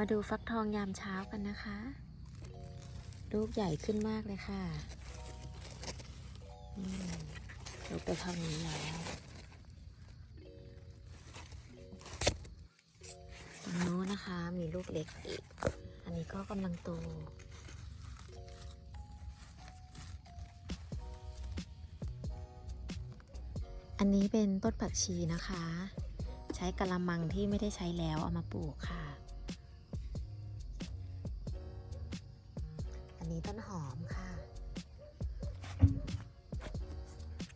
มาดูฟักทองยามเช้ากันนะคะ ลูกใหญ่ขึ้นมากเลยค่ะลูกไปท่านี้แล้วตรงนู้นนะคะมีลูกเล็กอีก อันนี้ก็กำลังโตอันนี้เป็นต้นผักชีนะคะ ใช้กระมังที่ไม่ได้ใช้แล้วเอามาปลูกค่ะ นนี้ต้นหอมค่ะ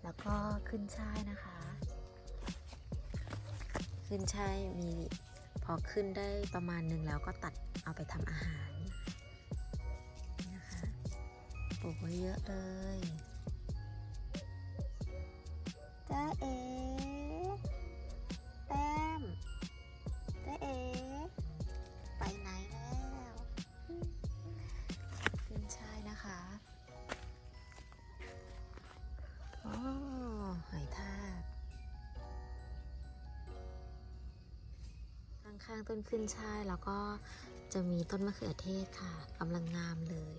แล้วก็ขึ้นช่ายนะคะ ขึ้นช่ายมีพอขึ้นได้ประมาณหนึ่งแล้วก็ตัดเอาไปทำอาหารนะคะปลูกไว้เยอะเลยจ้าเอ ข้างๆต้นขึ้นช่ายแล้วก็จะมีต้นมะเขือเทศค่ะกำลังงามเลย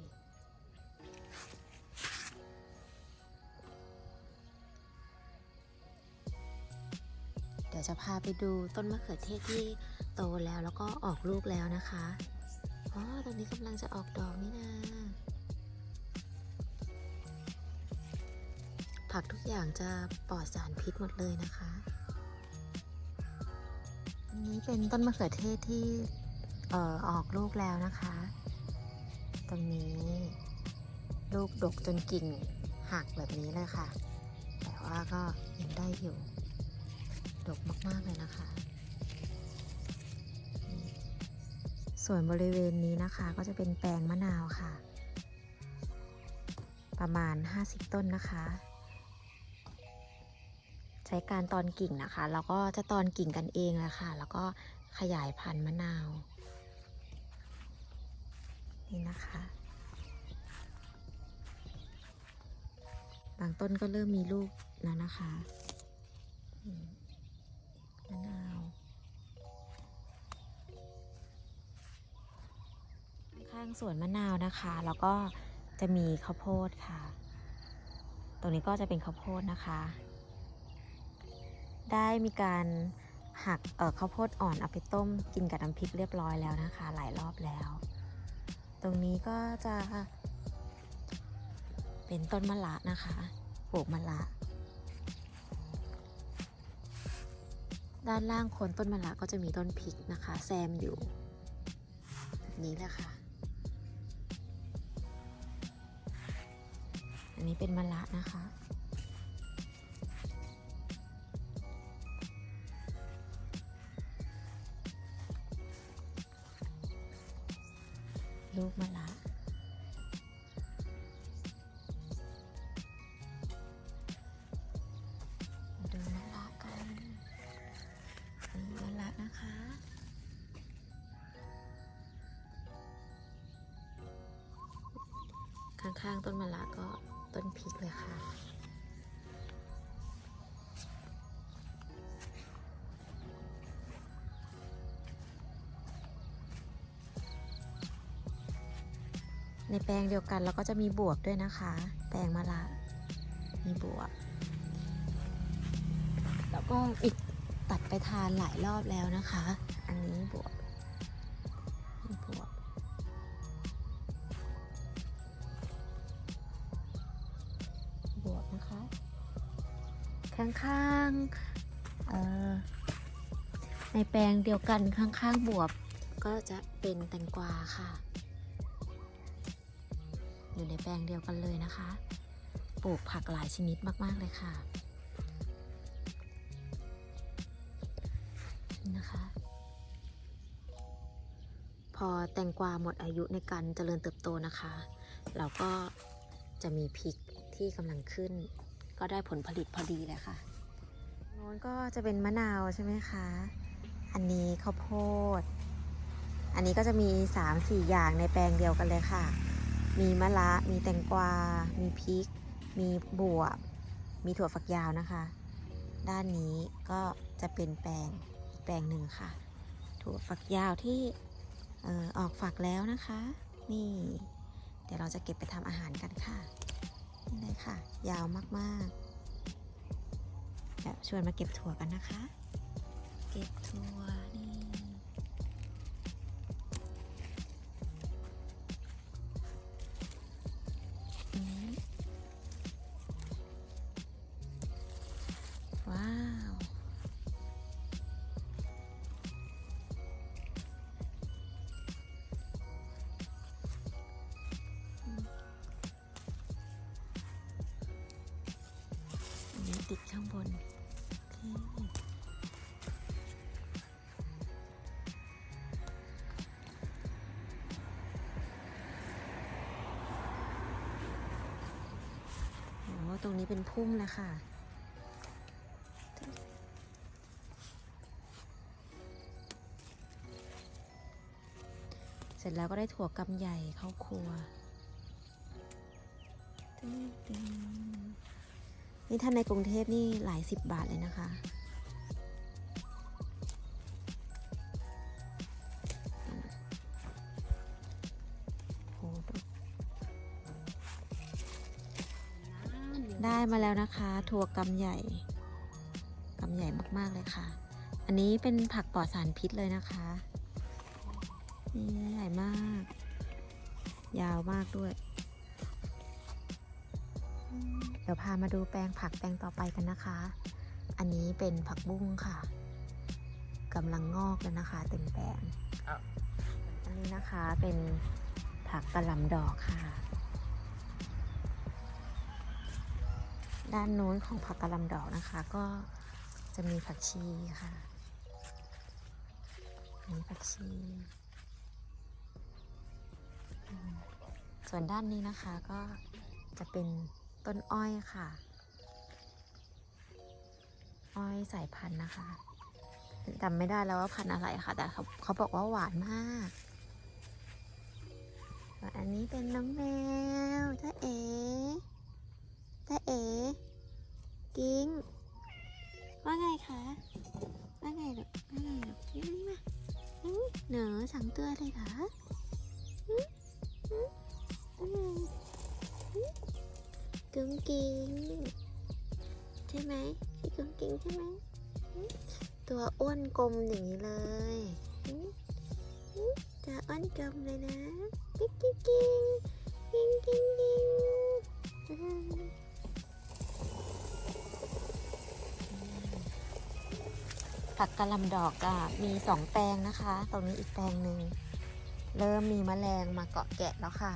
เดี๋ยวจะพาไปดูต้นมะเขือเทศที่โตแล้วแล้วก็ออกลูกแล้วนะคะอ๋อตอนนี้กำลังจะออกดอกนี่นะผักทุกอย่างจะปลอดสารพิษหมดเลยนะคะ อันนี้เป็นต้นมะเขือเทศที่เอ่อออกลูกแล้วนะคะ ตรงนี้ลูกดกจนกิ่งหักแบบนี้เลยค่ะ แต่ว่าก็ยังได้อยู่ ดกมาก ๆ เลยนะคะ ส่วนบริเวณนี้นะคะก็จะเป็นแปลงมะนาวค่ะ ประมาณ 50 ต้นนะคะ ช้การตอนกิ่งนะคะ แล้วก็จะตอนกิ่งกันเองแหละค่ะแล้วก็ขยายพันธุ์มะนาว นี่นะคะ บางต้นก็เริ่มมีลูกแล้วนะคะมะนาวข้างสวนมะนาวนะคะ แล้วก็จะมีข้าวโพดค่ะ ตรงนี้ก็จะเป็นข้าวโพดนะคะ ได้มีการหักข้าวโพดอ่อนเอาไปต้มกินกับน้ำพริกเรียบร้อยแล้วนะคะ หลายรอบแล้ว ตรงนี้ก็จะเป็นต้นมะละนะคะปลูกมะละด้านล่างโคนต้นมะละก็จะมีต้นพริกนะคะ แซมอยู่แบบนี้แหละค่ะ อันนี้เป็นมะละนะคะ ลูกมะละมาดูมะละกันดูมะละนะคะข้างๆต้นมะละก็ต้นพริกเลยค่ะ ในแปลงเดียวกันเราก็จะมีบวบด้วยนะคะ แปลงมะละมีบวบแล้วก็อีกตัดไปทานหลายรอบแล้วนะคะ อันนี้บวบบวบบวบนะคะ ข้างๆเอ่อในแปลงเดียวกันข้างๆบวบก็จะเป็นแตงกวาค่ะ อยู่ในแปลงเดียวกันเลยนะคะ ปลูกผักหลายชนิดมาก ๆ เลยค่ะนี่นะคะ พอแตงกวาหมดอายุในการเจริญเติบโตนะคะ เราก็จะมีพริกที่กำลังขึ้น ก็ได้ผลผลิตพอดีเลยค่ะโน้นก็จะเป็นมะนาวใช่ไหมคะ อันนี้ข้าวโพด อันนี้ก็จะมี 3-4 อย่างในแปลงเดียวกันเลยค่ะ มีมะละมีแตงกวา มีพริก มีบวบ มีถั่วฝักยาวนะคะ ด้านนี้ก็จะเป็นแปลงแปลงหนึ่งค่ะ ถั่วฝักยาวที่ออกฝักแล้วนะคะ นี่ เดี๋ยวเราจะเก็บไปทำอาหารกันค่ะ นี่เลยค่ะ ยาวมากๆเดี๋ยวชวนมาเก็บถั่วกันนะคะ เก็บถั่ว ติดข้างบนโอ้ตรงนี้เป็นพุ่มเลยค่ะเสร็จแล้วก็ได้ถั่วกำใหญ่เข้าครัวตึ้งตึ้ง นี่ท่านในกรุงเทพนี่หลายสิบบาทเลยนะคะได้มาแล้วนะคะถั่วกำใหญ่กำใหญ่มากๆเลยค่ะ อันนี้เป็นผักปลอดสารพิษเลยนะคะนี่ใหญ่มาก ยาวมากด้วย ดี๋ยวพามาดูแปลงผักแปลงต่อไปกันนะคะ อันนี้เป็นผักบุ้งค่ะกำลังงอกแล้วนะคะ เต็มแปลงอ้าวอันนี้นะคะเป็นผักกระหล่ำดอกค่ะ ด้านโน้นของผักกระหล่ำดอกนะคะ ก็จะมีผักชีค่ะอันนี้ผักชีอืมส่วนด้านนี้นะคะก็จะเป็น ต้นอ้อยค่ะ อ้อยสายพันธุ์นะคะจำไม่ได้แล้วว่าพันธุ์อะไรค่ะ แต่เขาเขาบอกว่าหวานมากอันนี้เป็นน้องแมวจ้าเอ๋จ้าเอ๋กิ้ง ว่าไงคะ ว่าไงลูกว่าไงลูกนี่มาเหนอสองตัวเลยเห กุ้งกิ้งใช่ไหมพี่กุ้งกิ้งใช่ไหมตัวอ้วนกลมอย่างนี้เลยหึหึตัวอ้วนกลมเลยนะกิ๊งกิ๊งกิ๊งกิ๊งกิ๊งกิ๊งผักกะหล่ำดอกอะมีสองแปลงนะคะ ตรงนี้อีกแปลงหนึ่งเริ่มมีแมลงมาเกาะแกะแล้วค่ะ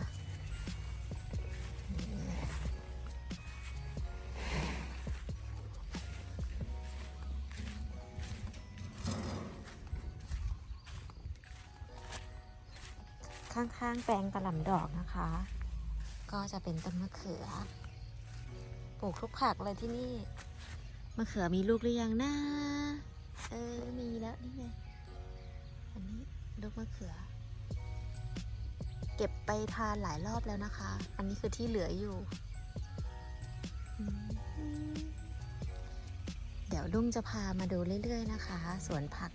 างแปลงกระหล่ำดอกนะคะ ก็จะเป็นต้นมะเขือ ปลูกทุกผักเลยที่นี่ มะเขือมีลูกหรือยังนะ เออ มีแล้วนี่ไง อันนี้ลูกมะเขือ เก็บไปทานหลายรอบแล้วนะคะ อันนี้คือที่เหลืออยู่ เดี๋ยวลุงจะพามาดูเรื่อยๆนะคะ สวนผัก